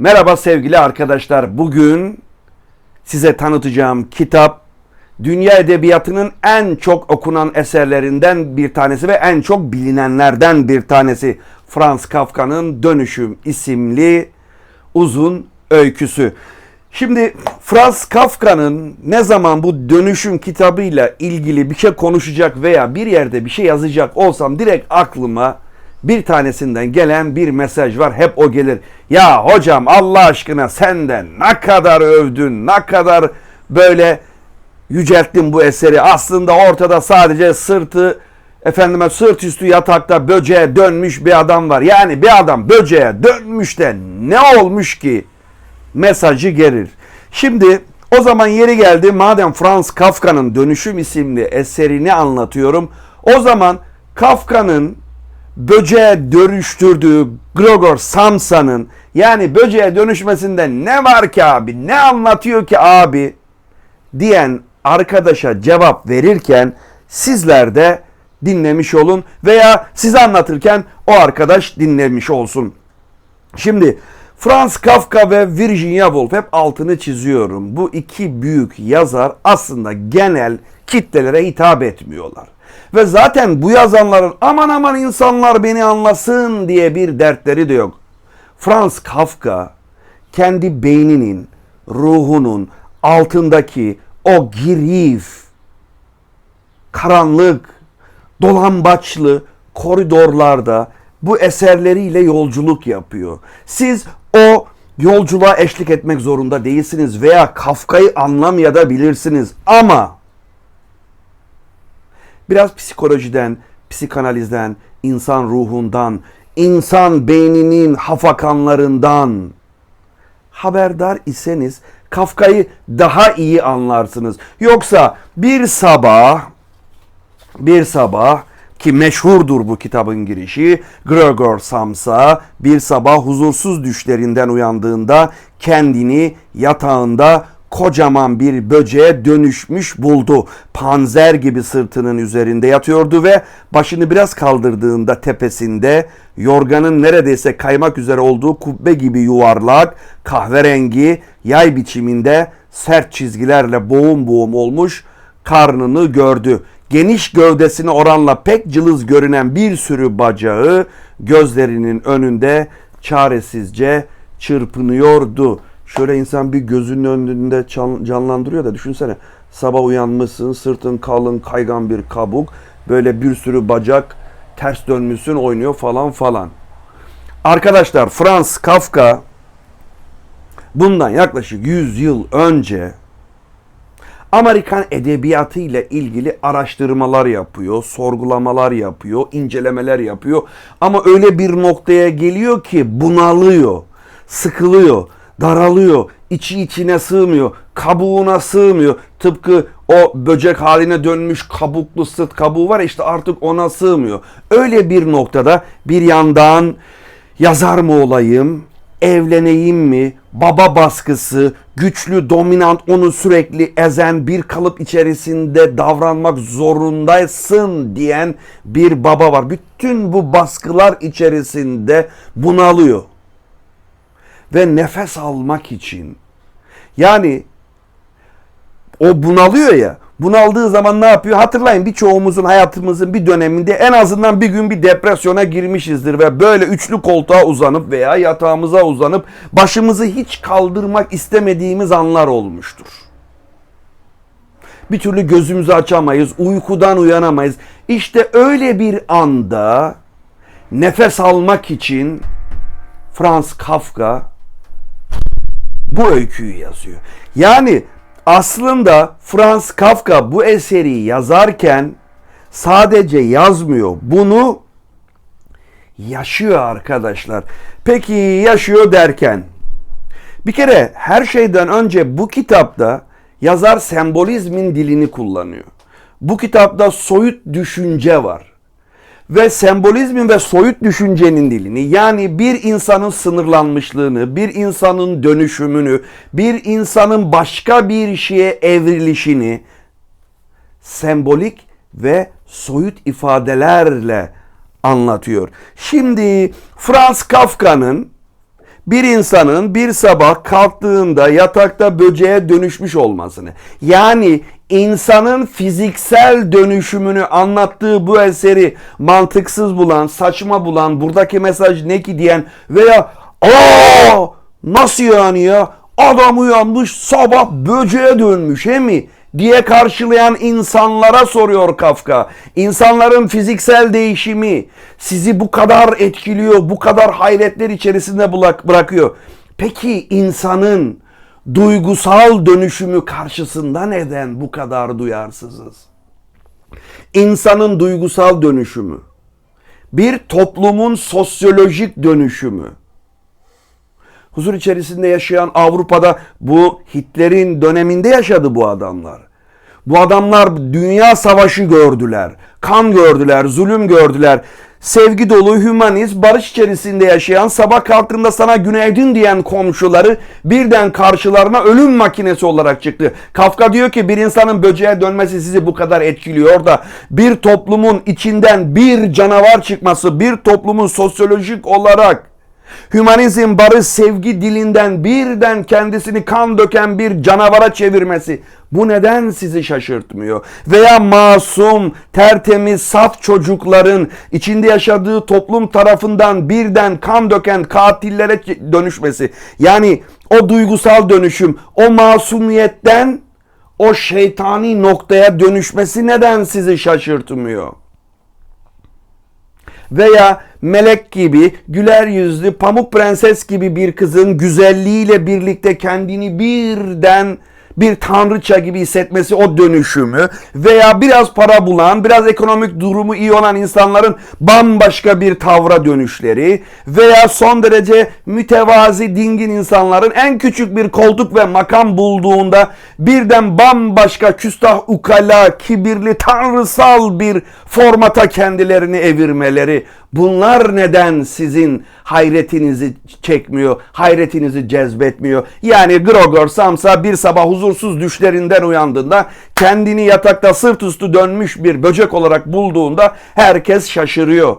Merhaba sevgili arkadaşlar. Bugün size tanıtacağım kitap dünya edebiyatının en çok okunan eserlerinden bir tanesi ve en çok bilinenlerden bir tanesi. Franz Kafka'nın Dönüşüm isimli uzun öyküsü. Şimdi Franz Kafka'nın ne zaman bu dönüşüm kitabıyla ilgili bir şey konuşacak veya bir yerde bir şey yazacak olsam direkt aklıma bir tanesinden gelen bir mesaj var. Hep o gelir. Ya hocam Allah aşkına senden ne kadar övdün, ne kadar böyle yücelttin bu eseri. Aslında ortada sadece sırtı efendime sırt üstü yatakta böceğe dönmüş bir adam var. Yani bir adam böceğe dönmüş de ne olmuş ki mesajı gelir. Şimdi o zaman yeri geldi madem Franz Kafka'nın Dönüşüm isimli eserini anlatıyorum. O zaman Kafka'nın böceğe dönüştürdüğü Gregor Samsa'nın yani böceğe dönüşmesinde ne var ki abi ne anlatıyor ki abi diyen arkadaşa cevap verirken sizler de dinlemiş olun veya size anlatırken o arkadaş dinlemiş olsun. Şimdi Franz Kafka ve Virginia Woolf hep altını çiziyorum. Bu iki büyük yazar aslında genel kitlelere hitap etmiyorlar. Ve zaten bu yazanların aman aman insanlar beni anlasın diye bir dertleri de yok. Franz Kafka kendi beyninin, ruhunun altındaki o girif, karanlık, dolambaçlı koridorlarda bu eserleriyle yolculuk yapıyor. Siz o yolculuğa eşlik etmek zorunda değilsiniz veya Kafka'yı anlamayabilirsiniz ama biraz psikolojiden, psikanalizden, insan ruhundan, insan beyninin hafakanlarından haberdar iseniz Kafka'yı daha iyi anlarsınız. Yoksa bir sabah bir sabah ki meşhurdur bu kitabın girişi Gregor Samsa bir sabah huzursuz düşlerinden uyandığında kendini yatağında kocaman bir böceğe dönüşmüş buldu. Panzer gibi sırtının üzerinde yatıyordu ve başını biraz kaldırdığında tepesinde yorganın neredeyse kaymak üzere olduğu kubbe gibi yuvarlak, kahverengi, yay biçiminde sert çizgilerle boğum boğum olmuş karnını gördü. Geniş gövdesine oranla pek cılız görünen bir sürü bacağı gözlerinin önünde çaresizce çırpınıyordu. Şöyle insan bir gözünün önünde canlandırıyor da düşünsene. Sabah uyanmışsın, sırtın kalın, kaygan bir kabuk, böyle bir sürü bacak ters dönmüşsün oynuyor falan falan. Arkadaşlar Franz Kafka bundan yaklaşık 100 yıl önce Amerikan edebiyatı ile ilgili araştırmalar yapıyor, sorgulamalar yapıyor, incelemeler yapıyor. Ama öyle bir noktaya geliyor ki bunalıyor, sıkılıyor, daralıyor, içi içine sığmıyor, kabuğuna sığmıyor. Tıpkı o böcek haline dönmüş kabuklu sırt kabuğu var işte artık ona sığmıyor. Öyle bir noktada bir yandan yazar mı olayım, evleneyim mi, baba baskısı, güçlü, dominant, onu sürekli ezen bir kalıp içerisinde davranmak zorundaysın diyen bir baba var. Bütün bu baskılar içerisinde bunalıyor. Ve nefes almak için yani o bunalıyor ya bunaldığı zaman ne yapıyor? Hatırlayın birçoğumuzun hayatımızın bir döneminde en azından bir gün bir depresyona girmişizdir ve böyle üçlü koltuğa uzanıp veya yatağımıza uzanıp başımızı hiç kaldırmak istemediğimiz anlar olmuştur. Bir türlü gözümüzü açamayız, uykudan uyanamayız. İşte öyle bir anda nefes almak için Franz Kafka bu öyküyü yazıyor. Yani aslında Franz Kafka bu eseri yazarken sadece yazmıyor. Bunu yaşıyor arkadaşlar. Peki yaşıyor derken bir kere her şeyden önce bu kitapta yazar sembolizmin dilini kullanıyor. Bu kitapta soyut düşünce var ve sembolizmin ve soyut düşüncenin dilini yani bir insanın sınırlanmışlığını, bir insanın dönüşümünü, bir insanın başka bir şeye evrilişini sembolik ve soyut ifadelerle anlatıyor. Şimdi Franz Kafka'nın bir insanın bir sabah kalktığında yatakta böceğe dönüşmüş olmasını yani insanın fiziksel dönüşümünü anlattığı bu eseri mantıksız bulan, saçma bulan, buradaki mesaj ne ki diyen veya aa nasıl yani ya adam uyanmış sabah böceğe dönmüş he mi? diye karşılayan insanlara soruyor Kafka. İnsanların fiziksel değişimi sizi bu kadar etkiliyor, bu kadar hayretler içerisinde bırakıyor. Peki insanın duygusal dönüşümü karşısında neden bu kadar duyarsızız? İnsanın duygusal dönüşümü, bir toplumun sosyolojik dönüşümü, huzur içerisinde yaşayan Avrupa'da bu Hitler'in döneminde yaşadı bu adamlar. Bu adamlar dünya savaşı gördüler, kan gördüler, zulüm gördüler. Sevgi dolu, hümanist, barış içerisinde yaşayan, sabah kalktığında sana günaydın diyen komşuları birden karşılarına ölüm makinesi olarak çıktı. Kafka diyor ki bir insanın böceğe dönmesi sizi bu kadar etkiliyor da bir toplumun içinden bir canavar çıkması, bir toplumun sosyolojik olarak Hümanizm, barış, sevgi dilinden birden kendisini kan döken bir canavara çevirmesi. Bu neden sizi şaşırtmıyor? Veya masum, tertemiz, saf çocukların içinde yaşadığı toplum tarafından birden kan döken katillere dönüşmesi. Yani o duygusal dönüşüm, o masumiyetten o şeytani noktaya dönüşmesi neden sizi şaşırtmıyor? Veya melek gibi, güler yüzlü, pamuk prenses gibi bir kızın güzelliğiyle birlikte kendini birden bir tanrıça gibi hissetmesi o dönüşümü veya biraz para bulan, biraz ekonomik durumu iyi olan insanların bambaşka bir tavra dönüşleri veya son derece mütevazi, dingin insanların en küçük bir koltuk ve makam bulduğunda birden bambaşka küstah, ukala, kibirli, tanrısal bir formata kendilerini evirmeleri Bunlar neden sizin hayretinizi çekmiyor, hayretinizi cezbetmiyor? Yani Grogor Samsa bir sabah huzursuz düşlerinden uyandığında kendini yatakta sırt üstü dönmüş bir böcek olarak bulduğunda herkes şaşırıyor.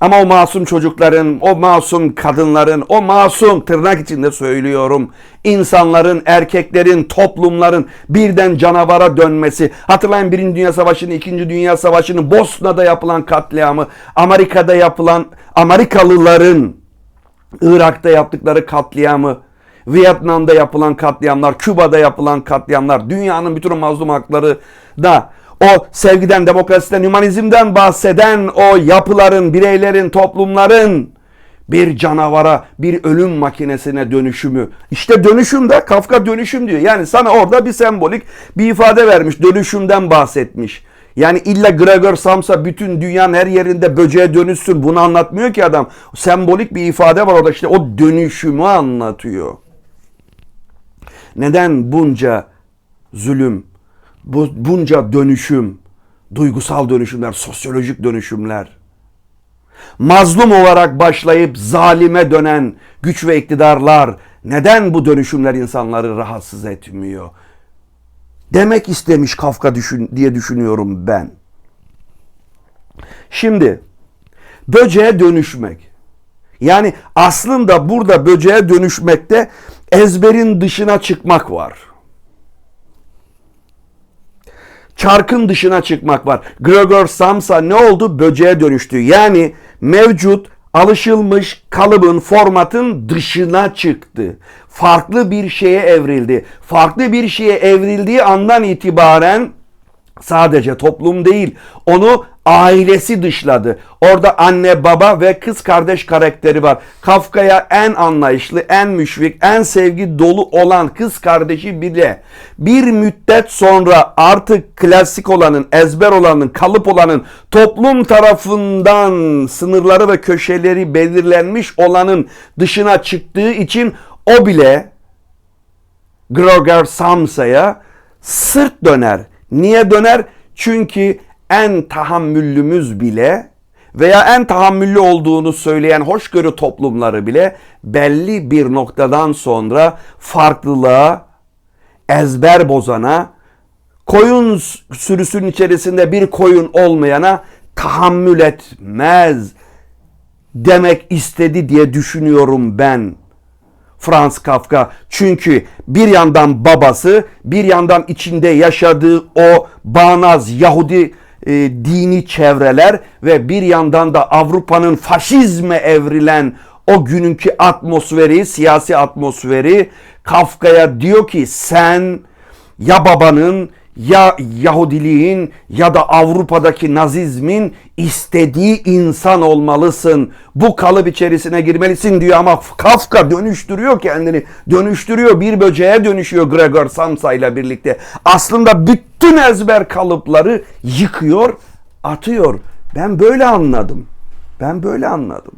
Ama o masum çocukların, o masum kadınların, o masum tırnak içinde söylüyorum, insanların, erkeklerin, toplumların birden canavara dönmesi. Hatırlayın Birinci Dünya Savaşı'nı, İkinci Dünya Savaşı'nı, Bosna'da yapılan katliamı, Amerika'da yapılan, Amerikalıların Irak'ta yaptıkları katliamı, Vietnam'da yapılan katliamlar, Küba'da yapılan katliamlar, dünyanın bütün mazlum hakları da o sevgiden, demokrasiden, hümanizmden bahseden o yapıların, bireylerin, toplumların bir canavara, bir ölüm makinesine dönüşümü. İşte dönüşümde Kafka dönüşüm diyor. Yani sana orada bir sembolik bir ifade vermiş. Dönüşümden bahsetmiş. Yani illa Gregor Samsa bütün dünyanın her yerinde böceğe dönüşsün. Bunu anlatmıyor ki adam. Sembolik bir ifade var orada. İşte o dönüşümü anlatıyor. Neden bunca zulüm, bu bunca dönüşüm, duygusal dönüşümler, sosyolojik dönüşümler, mazlum olarak başlayıp zalime dönen güç ve iktidarlar neden bu dönüşümler insanları rahatsız etmiyor? Demek istemiş Kafka düşün, diye düşünüyorum ben. Şimdi böceğe dönüşmek. Yani aslında burada böceğe dönüşmekte ezberin dışına çıkmak var çarkın dışına çıkmak var. Gregor Samsa ne oldu? Böceğe dönüştü. Yani mevcut alışılmış kalıbın, formatın dışına çıktı. Farklı bir şeye evrildi. Farklı bir şeye evrildiği andan itibaren sadece toplum değil, onu ailesi dışladı. Orada anne, baba ve kız kardeş karakteri var. Kafka'ya en anlayışlı, en müşfik, en sevgi dolu olan kız kardeşi bile bir müddet sonra artık klasik olanın, ezber olanın, kalıp olanın, toplum tarafından sınırları ve köşeleri belirlenmiş olanın dışına çıktığı için o bile Groger Samsa'ya sırt döner. Niye döner? Çünkü en tahammüllümüz bile veya en tahammüllü olduğunu söyleyen hoşgörü toplumları bile belli bir noktadan sonra farklılığa, ezber bozana, koyun sürüsünün içerisinde bir koyun olmayana tahammül etmez demek istedi diye düşünüyorum ben. Franz Kafka. Çünkü bir yandan babası, bir yandan içinde yaşadığı o bağnaz Yahudi e, dini çevreler ve bir yandan da Avrupa'nın faşizme evrilen o gününkü atmosferi, siyasi atmosferi Kafka'ya diyor ki sen ya babanın ya Yahudiliğin ya da Avrupa'daki Nazizmin istediği insan olmalısın. Bu kalıp içerisine girmelisin diyor ama Kafka dönüştürüyor kendini. Dönüştürüyor bir böceğe dönüşüyor Gregor Samsa ile birlikte. Aslında bütün ezber kalıpları yıkıyor, atıyor. Ben böyle anladım. Ben böyle anladım.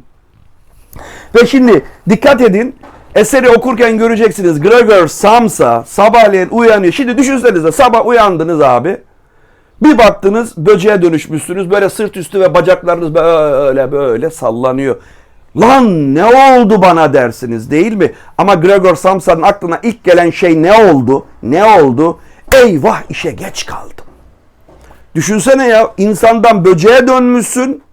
Ve şimdi dikkat edin. Eseri okurken göreceksiniz. Gregor Samsa sabahleyin uyanıyor. Şimdi düşünsenize sabah uyandınız abi. Bir baktınız böceğe dönüşmüşsünüz. Böyle sırt üstü ve bacaklarınız böyle böyle sallanıyor. Lan ne oldu bana dersiniz değil mi? Ama Gregor Samsa'nın aklına ilk gelen şey ne oldu? Ne oldu? Eyvah işe geç kaldım. Düşünsene ya insandan böceğe dönmüşsün.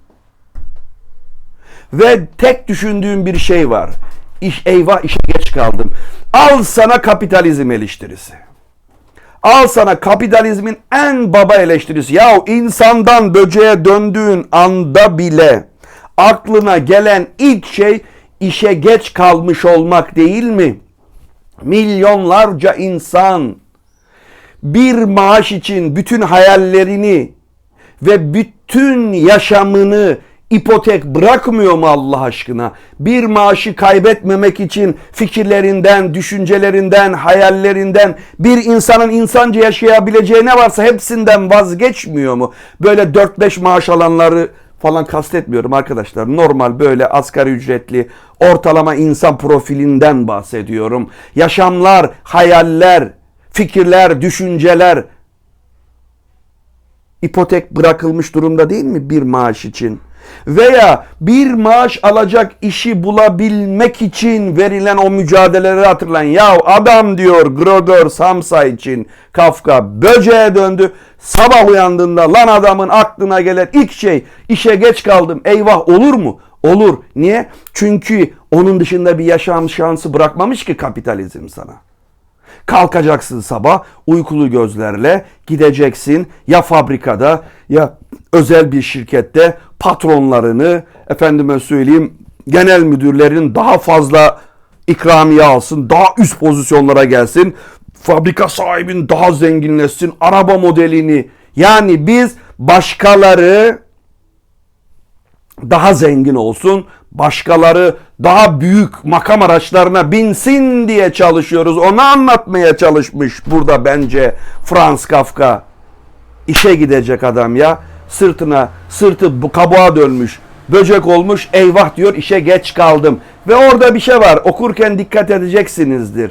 Ve tek düşündüğüm bir şey var. İş, eyvah işe geç kaldım. Al sana kapitalizm eleştirisi. Al sana kapitalizmin en baba eleştirisi. Ya insandan böceğe döndüğün anda bile aklına gelen ilk şey işe geç kalmış olmak değil mi? Milyonlarca insan bir maaş için bütün hayallerini ve bütün yaşamını ipotek bırakmıyor mu Allah aşkına? Bir maaşı kaybetmemek için fikirlerinden, düşüncelerinden, hayallerinden bir insanın insanca yaşayabileceği ne varsa hepsinden vazgeçmiyor mu? Böyle 4-5 maaş alanları falan kastetmiyorum arkadaşlar. Normal böyle asgari ücretli ortalama insan profilinden bahsediyorum. Yaşamlar, hayaller, fikirler, düşünceler ipotek bırakılmış durumda değil mi bir maaş için? Veya bir maaş alacak işi bulabilmek için verilen o mücadeleleri hatırlayın. Ya adam diyor Gregor Samsa için Kafka böceğe döndü. Sabah uyandığında lan adamın aklına gelen ilk şey işe geç kaldım eyvah olur mu? Olur. Niye? Çünkü onun dışında bir yaşam şansı bırakmamış ki kapitalizm sana. Kalkacaksın sabah uykulu gözlerle gideceksin ya fabrikada ya özel bir şirkette patronlarını efendime söyleyeyim genel müdürlerin daha fazla ikramiye alsın, daha üst pozisyonlara gelsin, fabrika sahibin daha zenginleşsin, araba modelini yani biz başkaları daha zengin olsun, başkaları daha büyük makam araçlarına binsin diye çalışıyoruz. Onu anlatmaya çalışmış burada bence Franz Kafka. İşe gidecek adam ya. Sırtına, sırtı bu kabuğa dönmüş. Böcek olmuş eyvah diyor işe geç kaldım. Ve orada bir şey var okurken dikkat edeceksinizdir.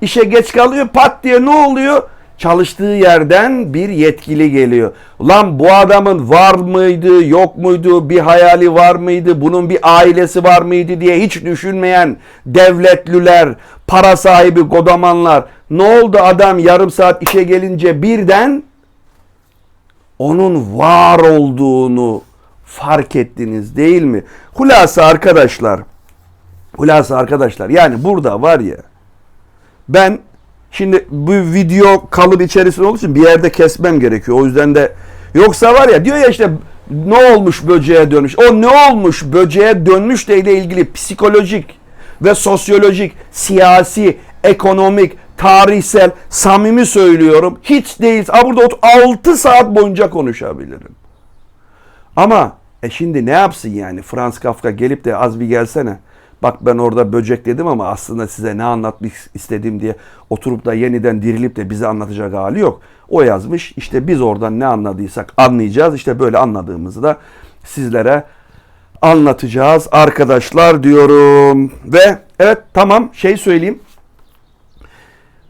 İşe geç kalıyor pat diye ne oluyor? çalıştığı yerden bir yetkili geliyor. Ulan bu adamın var mıydı, yok muydu, bir hayali var mıydı, bunun bir ailesi var mıydı diye hiç düşünmeyen devletlüler, para sahibi godamanlar. Ne oldu adam yarım saat işe gelince birden onun var olduğunu fark ettiniz değil mi? Hulasa arkadaşlar, hulasa arkadaşlar yani burada var ya ben Şimdi bu video kalıp içerisinde olduğu için bir yerde kesmem gerekiyor. O yüzden de yoksa var ya diyor ya işte ne olmuş böceğe dönmüş. O ne olmuş böceğe dönmüş ile ilgili psikolojik ve sosyolojik, siyasi, ekonomik, tarihsel, samimi söylüyorum. Hiç değil. Ha burada 6 saat boyunca konuşabilirim. Ama e şimdi ne yapsın yani? Franz Kafka gelip de az bir gelsene bak ben orada böcek dedim ama aslında size ne anlatmak istedim diye oturup da yeniden dirilip de bize anlatacak hali yok. O yazmış işte biz oradan ne anladıysak anlayacağız. İşte böyle anladığımızı da sizlere anlatacağız arkadaşlar diyorum. Ve evet tamam şey söyleyeyim.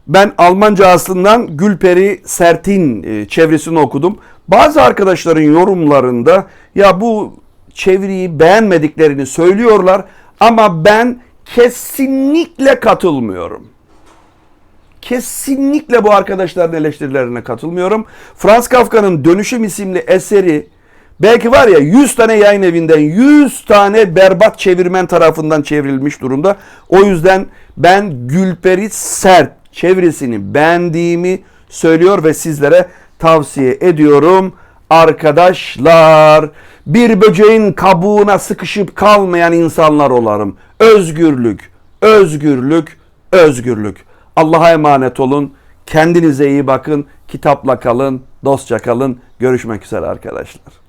Ben Almanca aslından Gülperi Sertin e, çevresini okudum. Bazı arkadaşların yorumlarında ya bu çeviriyi beğenmediklerini söylüyorlar. Ama ben kesinlikle katılmıyorum. Kesinlikle bu arkadaşların eleştirilerine katılmıyorum. Franz Kafka'nın Dönüşüm isimli eseri Belki var ya 100 tane yayın evinden 100 tane berbat çevirmen tarafından çevrilmiş durumda. O yüzden ben Gülperi Sert çevirisini beğendiğimi söylüyor ve sizlere tavsiye ediyorum. Arkadaşlar bir böceğin kabuğuna sıkışıp kalmayan insanlar olarım. Özgürlük, özgürlük, özgürlük. Allah'a emanet olun. Kendinize iyi bakın. Kitapla kalın, dostça kalın. Görüşmek üzere arkadaşlar.